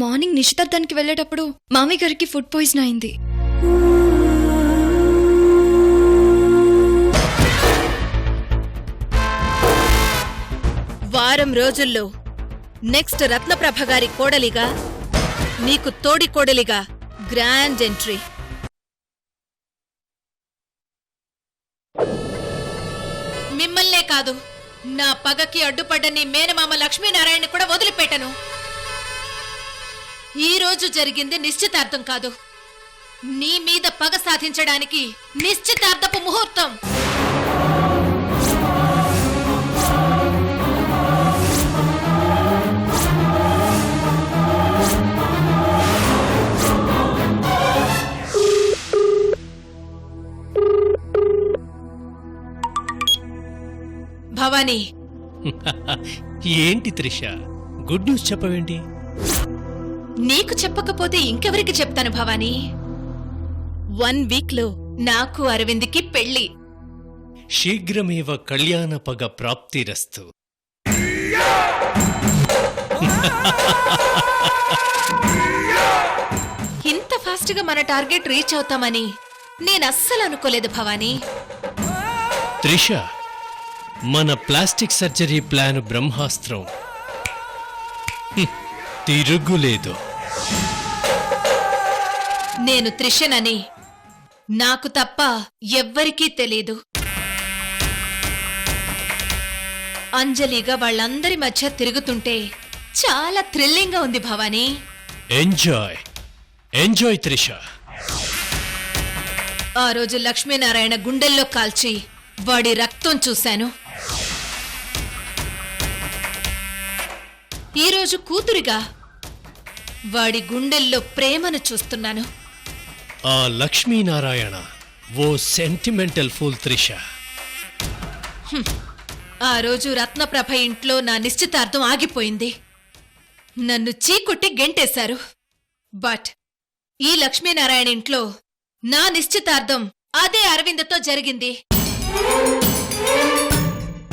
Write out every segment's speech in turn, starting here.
Morning నిశ్చితార్థానికి వెళ్ళేటప్పుడు మామయ్య గారికి ఫుడ్ పాయిజన్ అయింది. వారం రోజుల్లో నెక్స్ట్ రత్నప్రభ గారి కోడలిగా నీకు తోడి కోడలిగా గ్రాండ్ ఎంట్రీ. మిమ్మల్నే కాదు నా పగకి అడ్డుపడ్డ నీ మేనమామ లక్ష్మీనారాయణ కూడా వదిలిపెట్టను. ఈ రోజు జరిగింది నిశ్చితార్థం కాదు. నీ మీద పగ సాధించడానికి నిశ్చితార్థపు ముహూర్తం. భవానీ. ఏంటి త్రిష? Good news చెప్పవేంటి? నీకు చెప్పకపోతే ఇంకెవరికి చెప్తాను భవానీ? వన్ వీక్లో నాకు అరవింద్కి పెళ్ళి శీఘ్రమేవ కళ్యాణ పగ ప్రాప్తిరస్తు. ఇంత ఫాస్ట్గా మన టార్గెట్ రీచ్ అవుతామని నేను అస్సలు అనుకోలేదు భవానీ. త్రిష మన ప్లాస్టిక్ సర్జరీ ప్లాన్ బ్రహ్మాస్త్రం. హ్మ్, తిరుగులేదు. నేను త్రిషనని నాకు తప్ప ఎవ్వరికీ తెలీదు. అంజలిగా వాళ్ళందరి మధ్య తిరుగుతుంటే చాలా థ్రిల్లింగ్గా ఉంది భవానీ. ఎంజాయ్. ఎంజాయ్ త్రిష. ఆ రోజు లక్ష్మీనారాయణ గుండెల్లో కాల్చి వాడి రక్తం చూశాను. ఈరోజు కూతురిగా వాడి గుండెల్లో ప్రేమను చూస్తున్నాను. ఆ లక్ష్మీనారాయణ ఓ సెంటిమెంటల్ ఫూల్ త్రిష. ఆ రోజు రత్నప్రభ ఇంట్లో నా నిశ్చితార్థం ఆగిపోయింది. నన్ను చీకొట్టి గెంటేశారు. బట్ ఈ లక్ష్మీనారాయణ ఇంట్లో నా నిశ్చితార్థం అదే అరవిందతో జరిగింది.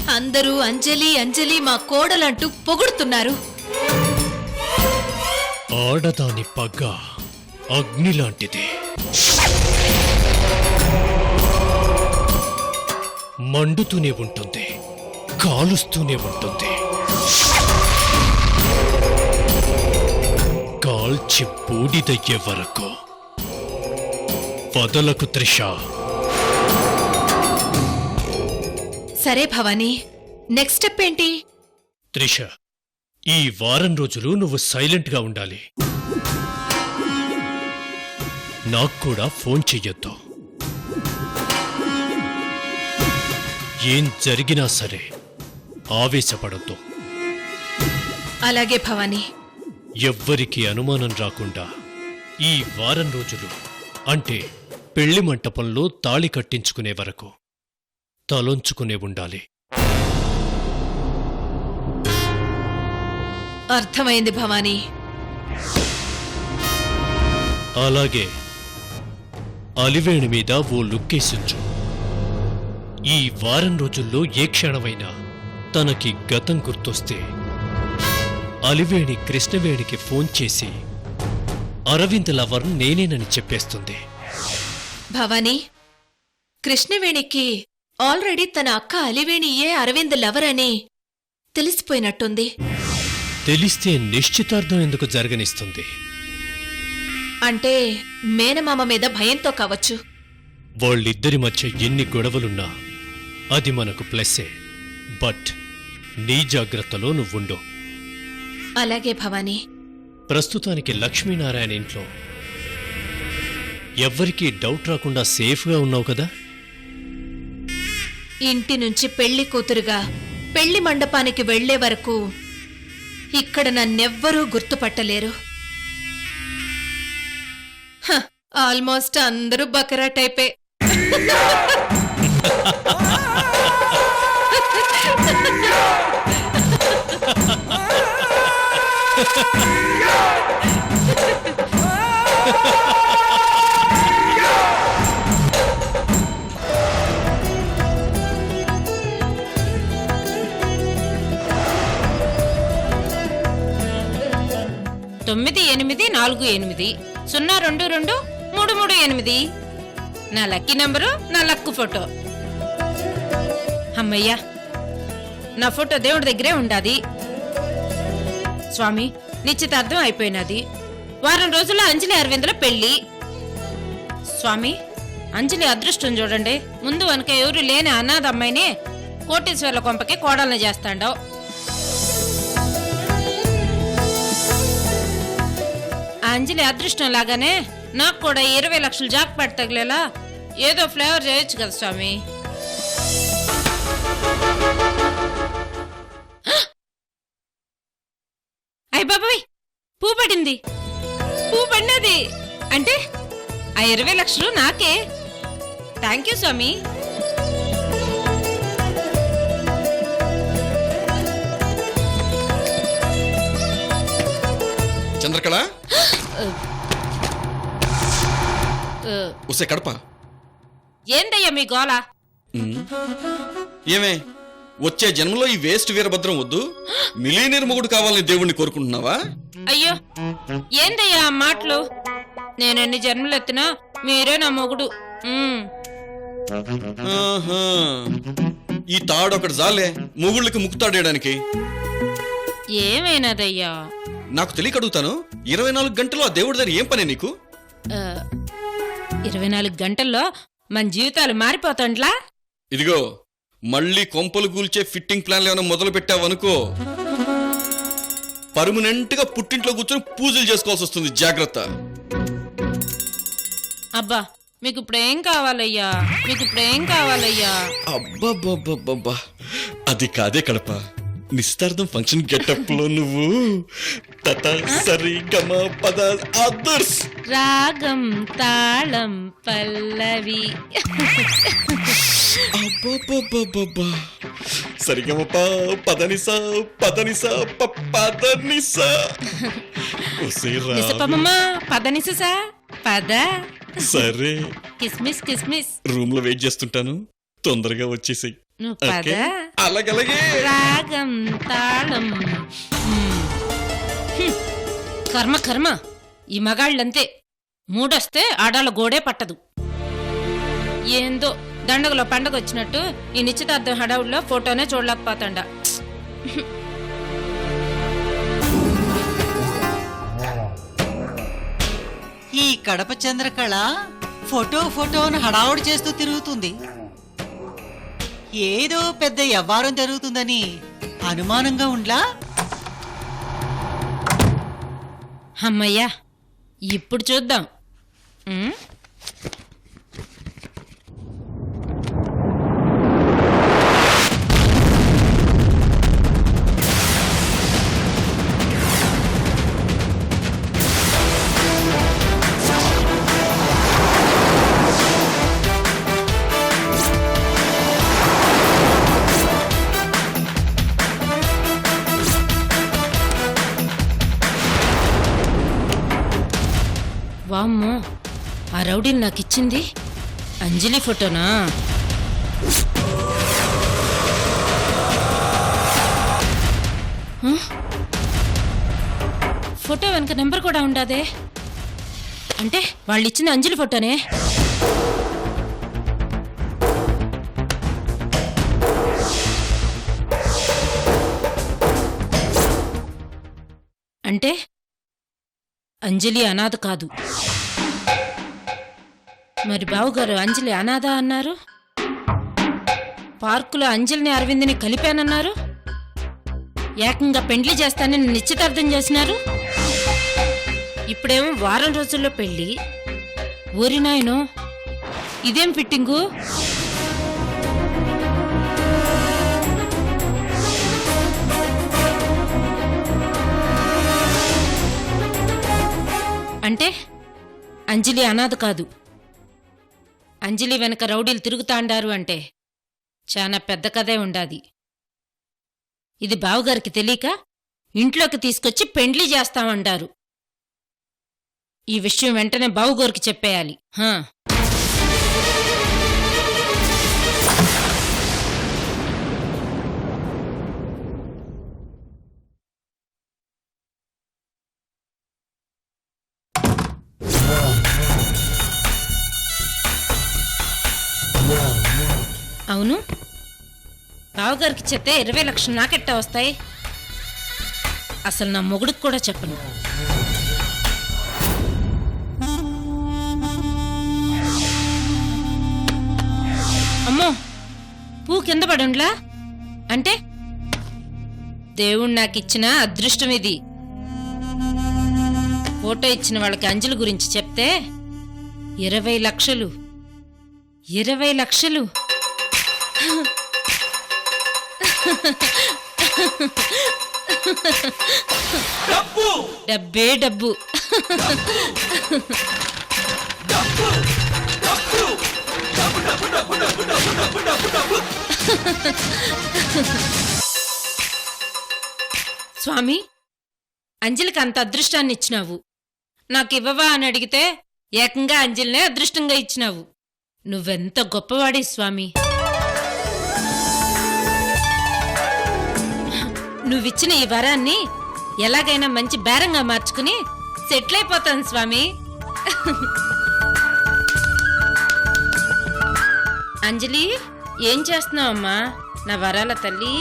అందరూ అంజలి అంజలి మా కోడలంటూ పొగుడుతున్నారు. ఆడదాని పగ్గ అగ్ని లాంటిది మండుతూనే ఉంటుంది కాలుస్తూనే ఉంటుంది. కాల్చి బూడిదయ్యే వరకు వదలకు త్రిష. సరే భవానీ నెక్స్ట్ స్టెప్ ఏంటి? త్రిష ఈ వారం రోజులు నువ్వు సైలెంట్గా ఉండాలి. నాకు కూడా ఫోన్ చెయ్యొద్దు. ఏం జరిగినా సరే ఆవేశపడొద్దు. అలాగే భవానీ. ఎవ్వరికి అనుమానం రాకుండా ఈ వారం రోజులు అంటే పెళ్ళి మంటపంలో తాళి కట్టించుకునే వరకు తలొంచుకునే ఉండాలి. అర్థమైంది భవానీ. అలాగే అలివేణి మీద ఓ లుక్కేసించు ఈ వారం రోజుల్లో ఏ క్షణమైనా తనకి గతం గుర్తొస్తే అలివేణి కృష్ణవేణికి ఫోన్ చేసి అరవింద్ లవర్ నేనేనని చెప్పేస్తుంది. భవానీ కృష్ణవేణికి ఆల్రెడీ తన అక్క అలివేణి ఏ అరవింద్ లవర్ అని తెలిసిపోయినట్టుంది. తెలిస్తే నిశ్చితార్థం ఎందుకు జరగనిస్తుంది? అంటే మేనమామ మీద భయంతో కావచ్చు. వాళ్ళిద్దరి మధ్య ఎన్ని గొడవలున్నా అది మనకు ప్లస్సే బట్ నీ జాగ్రత్తలో నువ్వుండు. అలాగే భవానీ. ప్రస్తుతానికి లక్ష్మీనారాయణ ఇంట్లో ఎవ్వరికీ డౌట్ రాకుండా సేఫ్గా ఉన్నావు కదా? ఇంటి నుంచి పెళ్ళి కూతురుగా పెళ్ళి మండపానికి వెళ్ళే వరకు ఇక్కడ నన్నెవ్వరూ గుర్తుపట్టలేరు ఆల్మోస్ట్ అందరూ బకరా టైపే Yeah! తొమ్మిది ఎనిమిది నాలుగు ఎనిమిది. సున్నా రెండు రెండు మూడు మూడు ఎనిమిది. నా లక్కీ నంబరు నా లక్కు ఫోటో. అమ్మయ్యా నా ఫోటో దేవుడి దగ్గరే ఉండాది. స్వామి నిశ్చితార్థం అయిపోయినది. వారం రోజుల్లో అంజలి అరవిందుల పెళ్ళి స్వామి అంజలి అదృష్టం చూడండి. ముందు వెనక ఎవరు లేని అనాథ అమ్మాయిని కోటేశ్వర్ల కొంపకి కోడలను చేస్తాండవు. అంజలి అదృష్టం లాగానే నాకు కూడా ఇరవై లక్షలు జాక్ పాట్ తగిలేలా ఏదో ఫ్లేవర్ చేయొచ్చు కదా స్వామి. అయ్య బాబాయ్ పూ పడింది. పూ పడినది. అంటే ఆ ఇరవై లక్షలు నాకే. థ్యాంక్ యూ స్వామి. చంద్రకళ ఉసే కడప. ఏందయ్యా మీ గోల? ఏమే వచ్చే జన్మలో ఈ వేస్ట్ వీరభద్రం వద్దు. మిలీనియర్ మొగుడు కావాలని దేవుణ్ణి కోరుకుంటున్నావా? అయ్యో ఏందయ్యా ఆ మాటలు? నేను ఎన్ని జన్మలు ఎత్తినా మీరే నా మొగుడు. ఉమ్. ఆహా. ఈ తాడు ఒకటి జాలే మొగుళ్ళకి ముక్కుతాడేయడానికి ఏమైనదయ్యా? నాకు తెలియక అడుగుతాను ఇరవై నాలుగు గంటలు ఆ దేవుడి దగ్గర ఏం పని నీకు? ఆ, ఇరవై నాలుగు గంటల్లో మన జీవితాలు మారిపోతాండ్లా? ఇదిగో మళ్ళీ కొంపలు కూల్చే ఫిట్టింగ్ ప్లాన్లు ఏమైనా మొదలు పెట్టావనుకో. పర్మనెంట్గా పుట్టింట్లో కూర్చొని పూజలు చేసుకోవాల్సి వస్తుంది జాగ్రత్త. అబ్బా మీకు ఇప్పుడు ఏం కావాలయ్యా? మీకు ఇప్పుడు ఏం కావాలయ్యా? అబ్బబ్బబ్బబ్బబ్బా. అది కాదే కడప. నిస్తార్థం ఫంక్షన్ గెటప్లో నువ్వు. తత సరి గమ పద అదర్స్ రాగం తాళం పల్లవి. అబ్బబ్బబ్బబ్బబ్బా. సరిగమ ప పదనిస పదనిస ప పదనిస. నిసపమ్మ పదనిసా పద. సరే. కిస్మిస్ కిస్మిస్ రూమ్లో వెయిట్ చేస్తుంటాను. తొందరగా వచ్చేసి నువ్వు పద. అలాగలాగే. రాగం తాళం. కర్మ కర్మ. ఈ మగాళ్ళంతే. మూడొస్తే ఆడాల గోడే పట్టదు. ఏందో దండగలో పండగ వచ్చినట్టు ఈ నిశ్చితార్థం హడావుల్లో ఫోటోనే చూడలేకపోతాండ. ఈ కడప చంద్రకళ ఫోటో ఫోటోను హడావుడు చేస్తూ తిరుగుతుంది. ఏదో పెద్ద వ్యవహారం జరుగుతుందని అనుమానంగా ఉండ్లా? అమ్మయ్యా ఇప్పుడు చూద్దాం. రౌడీని నాకు ఇచ్చింది అంజలి ఫోటోనా? ఫోటో వెనక నెంబర్ కూడా ఉండాదే? అంటే వాళ్ళు ఇచ్చింది అంజలి ఫోటోనే? అంటే అంజలి అనాథ కాదు. మరి బావుగారు అంజలి అనాథ అన్నారు. పార్కులో అంజలిని అరవింద్ని కలిపానన్నారు. ఏకంగా పెండ్లి చేస్తానని నిశ్చితార్థం చేసినారు. ఇప్పుడేమో వారం రోజుల్లో పెళ్ళి ఊరి నాయను ఇదేం ఫిట్టింగు? అంటే అంజలి అనాథ కాదు. అంజలి వెనక రౌడీలు తిరుగుతాండారు అంటే చాలా పెద్ద కథే ఉండాది. ఇది బావుగారికి తెలియక ఇంట్లోకి తీసుకొచ్చి పెండ్లి చేస్తామంటారు. ఈ విషయం వెంటనే బావుగారికి చెప్పేయాలి. హా. అవును? బావగారికి చెప్తే ఇరవై లక్షలు నాకెట్టా వస్తాయి? అసలు నా మొగుడికి కూడా చెప్పను. అమ్మో పూ కింద పడుండ్లా అంటే? దేవుడు నాకు ఇచ్చిన అదృష్టం ఇది. ఫోటో ఇచ్చిన వాళ్ళకి అంజలి గురించి చెప్తే ఇరవై లక్షలు. ఇరవై లక్షలు. డబ్బే. డబ్బు స్వామి అంజలికి అంత అదృష్టాన్ని ఇచ్చినావు. నాకివ్వవా అని అడిగితే ఏకంగా అంజలినే అదృష్టంగా ఇచ్చినావు. నువ్వెంత గొప్పవాడి స్వామి. నువ్విచ్చిన ఈ వరాన్ని ఎలాగైనా మంచి బేరంగా మార్చుకుని సెటిల్ అయిపోతాను స్వామి. అంజలి ఏం చేస్తున్నావమ్మా? నా వరాల తల్లి.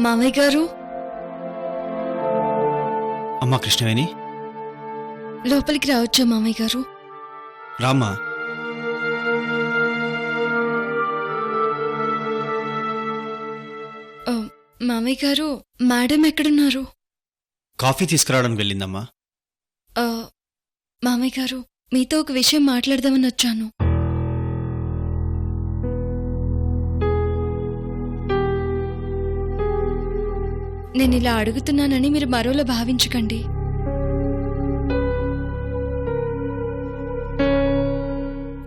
మామయ్య గారు? అమ్మా కృష్ణవేణి. లోపలికి రావచ్చా మామయ్య గారు? రామ్మా. మామయ్య గారు మేడం ఎక్కడున్నారు? కాఫీ తీసుకురావడానికి వెళ్ళిందమ్మా. మామయ్య గారు మీతో ఒక విషయం మాట్లాడదామని వచ్చాను. నేను ఇలా అడుగుతున్నానని మీరు మరోలా భావించకండి.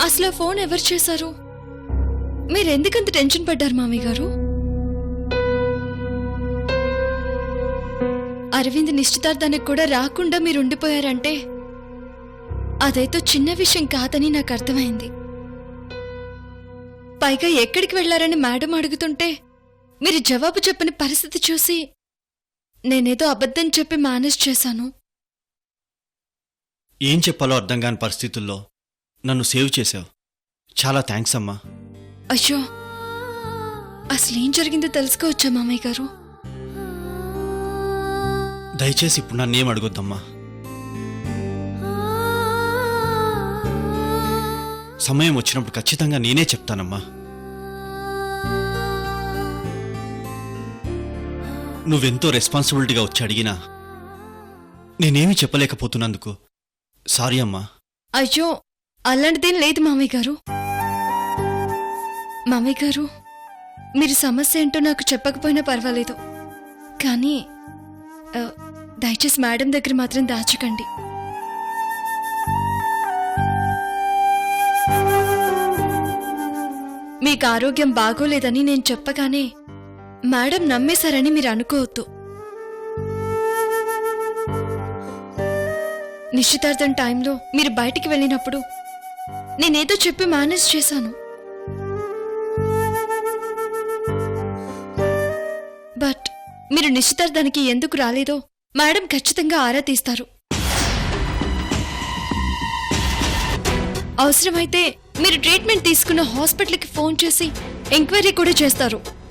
అసలు ఫోన్ ఎవరు చేశారు? మీరు ఎందుకంత టెన్షన్ పడ్డారు మామయ్య గారు? అరవింద్ నిశ్చితార్థానికి కూడా రాకుండా మీరు ఉండిపోయారంటే అదైతే చిన్న విషయం కాదని నాకు అర్థమైంది. పైగా ఎక్కడికి వెళ్ళారని మేడం అడుగుతుంటే మీరు జవాబు చెప్పని పరిస్థితి చూసి నేనేదో అబద్ధం చెప్పి మేనేజ్ చేశాను. ఏం చెప్పాలో అర్థం కాని పరిస్థితుల్లో నన్ను సేవ్ చేసావు చాలా థ్యాంక్స్ అమ్మా. అయ్యో అసలు ఏం జరిగిందో తెలుసుకోవచ్చా మామయ్య గారు? దయచేసి ఇప్పుడు నన్నేం అడగొద్దమ్మా. సమయం వచ్చినప్పుడు ఖచ్చితంగా నేనే చెప్తానమ్మా. నువ్వెంతో రెస్పాన్సిబిలిటీగా వచ్చి అడిగినా నేనేమీ చెప్పలేకపోతున్నందుకు. సారీ అమ్మా. అయ్యో అలాంటిదేం లేదు మామయ్య గారు. మామయ్య గారు మీరు సమస్య ఏంటో నాకు చెప్పకపోయినా పర్వాలేదు. కానీ ఆ, దయచేసి మేడం దగ్గర మాత్రం దాచకండి. మీకు ఆరోగ్యం బాగోలేదని నేను చెప్పగానే మేడం నమ్మేశారని మీరు అనుకోవద్దు. నిశ్చితార్థం టైంలో మీరు బయటికి వెళ్ళినప్పుడు నేనేదో చెప్పి మేనేజ్ చేశాను. బట్ మీరు నిశ్చితార్థానికి ఎందుకు రాలేదో మేడం ఖచ్చితంగా ఆరా తీస్తారు. అవసరమైతే మీరు ట్రీట్మెంట్ తీసుకున్న హాస్పిటల్కి ఫోన్ చేసి ఎంక్వైరీ కూడా చేస్తారు.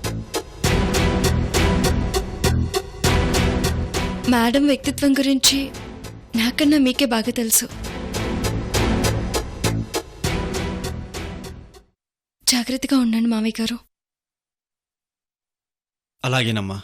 మేడం వ్యక్తిత్వం గురించి నాకన్నా మీకే బాగా తెలుసు. జాగ్రత్తగా ఉండండి మామయ్య గారు. అలాగేనమ్మా.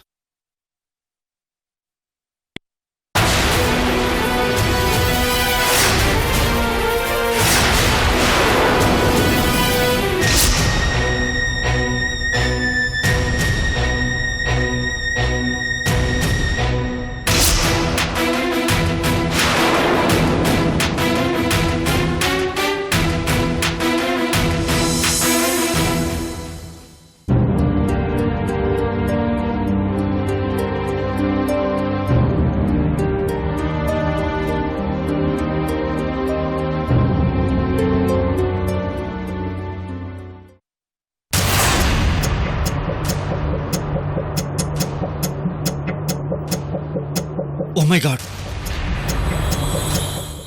My God.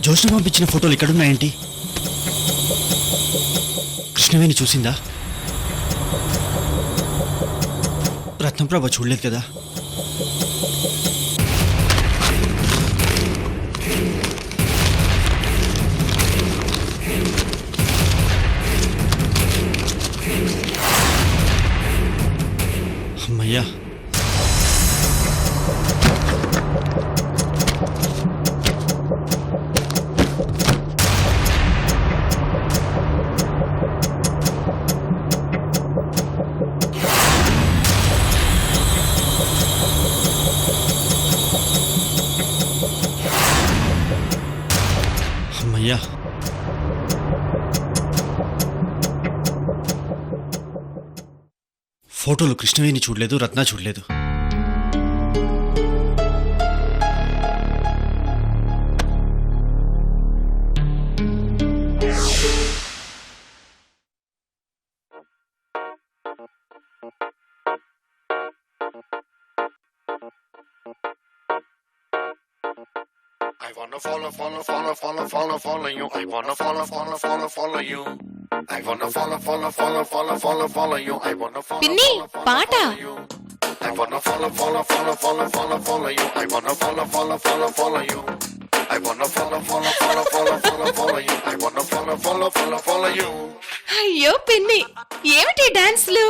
జోష్న పంపించిన ఫోటోలు ఇక్కడున్నాయేంటి? కృష్ణవేణి చూసిందా? రత్నప్రభ చూడలేదు కదా? ఫోటోలు కృష్ణవేణి చూడలేదు రత్న చూడలేదు I wanna follow, follow, follow, follow, follow, follow you. I wanna follow, follow, follow, follow you. పిన్ని పాట అయ్యో పిన్ని ఏమిటి డాన్స్లు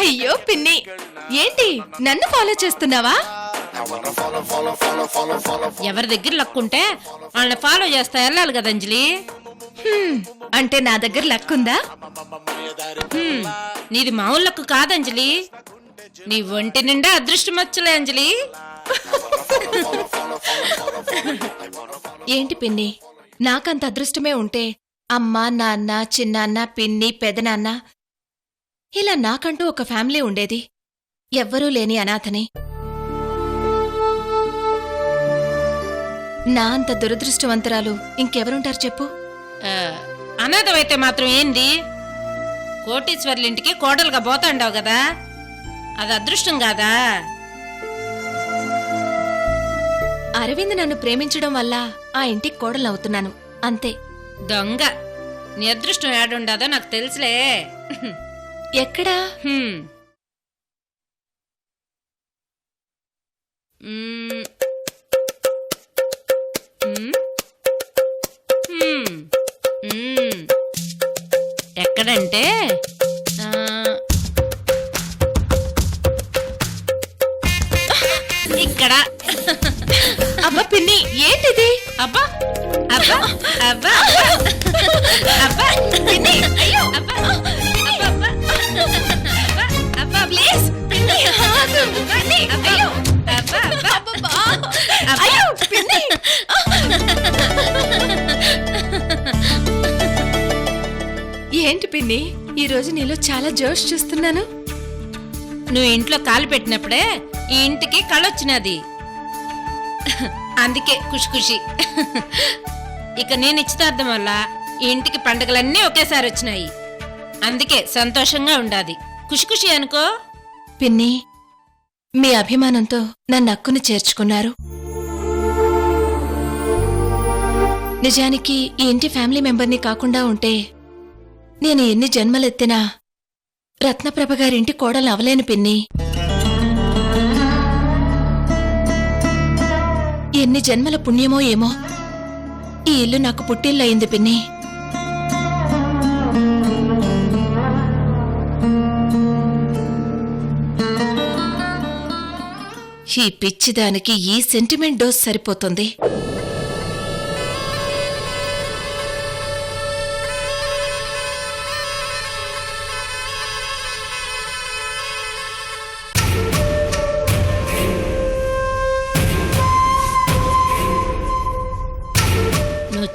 అయ్యో పిన్ని ఏంటి నన్ను ఫాలో చేస్తున్నావా ఎవరి దగ్గర లక్కుంటే వాళ్ళని ఫాలో చేస్తా వెళ్ళాలి కదా అంజలి? హ్మ్, అంటే నా దగ్గర లక్ ఉందా? హ్మ్, నీది మామూలు లక్కు కాదు అంజలి. నీ ఒంటి నిండా అదృష్టం వచ్చలే అంజలి. ఏంటి పిన్ని? నాకంత అదృష్టమే ఉంటే అమ్మ నాన్న చిన్నాన్న పిన్ని పెదనాన్న ఇలా నాకంటూ ఒక ఫ్యామిలీ ఉండేది. ఎవ్వరూ లేని అనాథని. నా అంత దురదృష్టవంతురాలు ఇంకెవరుంటారు చెప్పు? అనాథమైతే మాత్రం ఏంది? కోటీశ్వర్లింటికి కోడలుగా పోతాండావు కదా? అది అదృష్టం కాదా? అరవింద్ నన్ను ప్రేమించడం వల్ల ఆ ఇంటికి కోడలవుతున్నాను అంతే. దొంగ. నీ అదృష్టం ఏడుండదో నాకు తెలుసులే. ఎక్కడా? హ్మ్. మ్మ్. మ్మ్. ఆ, ఇక్కడ. అమ్మ పిన్ని ఏంటిది? అబ్బా అబ్బా అబ్బా అబ్బా పిన్ని అయ్యో అబ్బా అబ్బా అబ్బా అబ్బా అబ్బా ప్లీజ్ పిన్ని పిన్ని అబ్బా ఈ రోజు నీలో చాలా జోష్ చూస్తున్నాను. నువ్వు ఇంట్లో కాలు పెట్టినప్పుడే ఈ ఇంటికి కళొచ్చినది అందుకే ఖుషి ఖుషి. ఇక నేను నిశ్చితార్థం వల్ల ఈ ఇంటికి పండుగలన్నీ ఒకేసారి వచ్చినాయి. అందుకే సంతోషంగా ఉండాది. ఖుషి ఖుషి అనుకో. పిన్ని మీ అభిమానంతో నన్ను అక్కును చేర్చుకున్నారు. నిజానికి ఈ ఇంటి ఫ్యామిలీ మెంబర్ని కాకుండా ఉంటే నేను ఎన్ని జన్మలెత్తినా రత్నప్రభ గారింటి కోడలు అవలేను పిన్ని. ఎన్ని జన్మల పుణ్యమో ఏమో ఈ ఇల్లు నాకు పుట్టిల్లయింది పిన్ని. ఈ పిచ్చిదానికి ఈ సెంటిమెంట్ డోస్ సరిపోతుంది.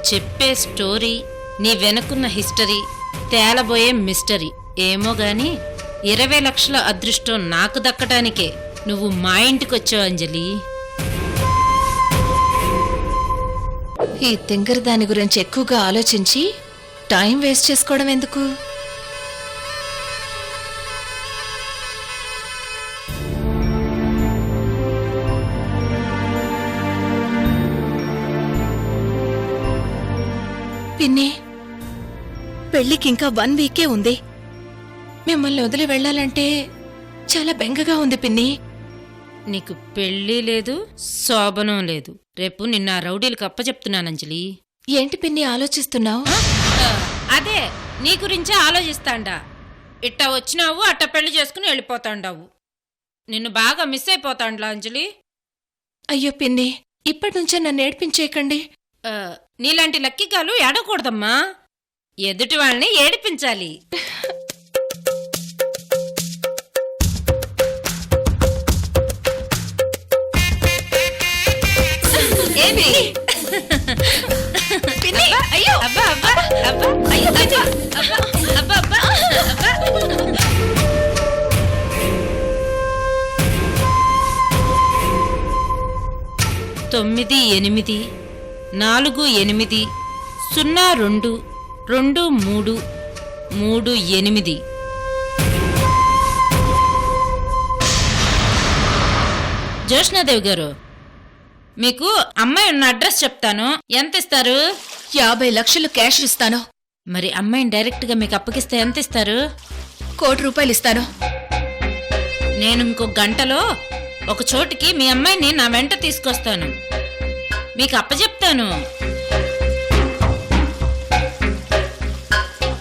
చెప్పే స్టోరీ నీ వెనుకున్న హిస్టరీ తేలబోయే మిస్టరీ. ఏమో గాని ఇరవై లక్షల అదృష్టం నాకు దక్కటానికే నువ్వు మా ఇంటికొచ్చావు అంజలి. ఈ తింగర దాని గురించి ఎక్కువగా ఆలోచించి టైం వేస్ట్ చేసుకోవడం ఎందుకు? పెళ్ళికి ఇంకా వన్ వీకే ఉంది. మిమ్మల్ని వదిలి వెళ్ళాలంటే చాలా బెంగగా ఉంది పిన్ని. నీకు పెళ్ళి లేదు శోభనం లేదు. రేపు నిన్న రౌడీలకు అప్పచెప్తున్నాను అంజలి. ఏంటి పిన్ని ఆలోచిస్తున్నావు? అదే నీ గురించే ఆలోచిస్తాండా. ఇట్ట వచ్చినావు అట్ట పెళ్ళి చేసుకుని వెళ్ళిపోతాండావు. నిన్ను బాగా మిస్ అయిపోతాండ్లా అంజలి? అయ్యో పిన్ని ఇప్పటి నుంచే నన్ను ఏడ్పించేయకండి. ఆ, నీలాంటి లక్కిగాలు ఏడకూడదమ్మా. ఎదుటి వాళ్ళని ఏడిపించాలి. ఏమి? అయ్యో! అబ్బా అబ్బా అబ్బా అయ్యో అబ్బా అబ్బా అబ్బా అబ్బా. తొమ్మిది ఎనిమిది నాలుగు ఎనిమిది సున్నా రెండు రెండు మూడు మూడు ఎనిమిది. జోష్నాదేవి గారు మీకు అమ్మాయి ఉన్న అడ్రస్ చెప్తాను. ఎంత ఇస్తారు? యాభై లక్షలు క్యాష్ ఇస్తాను. మరి అమ్మాయిని డైరెక్ట్గా మీకు అప్పగిస్తే ఎంత ఇస్తారు? కోటి రూపాయలు ఇస్తాను. నేను ఇంకో గంటలో ఒక చోటికి మీ అమ్మాయిని నా వెంట తీసుకొస్తాను. మీకు అప్పచెప్తాను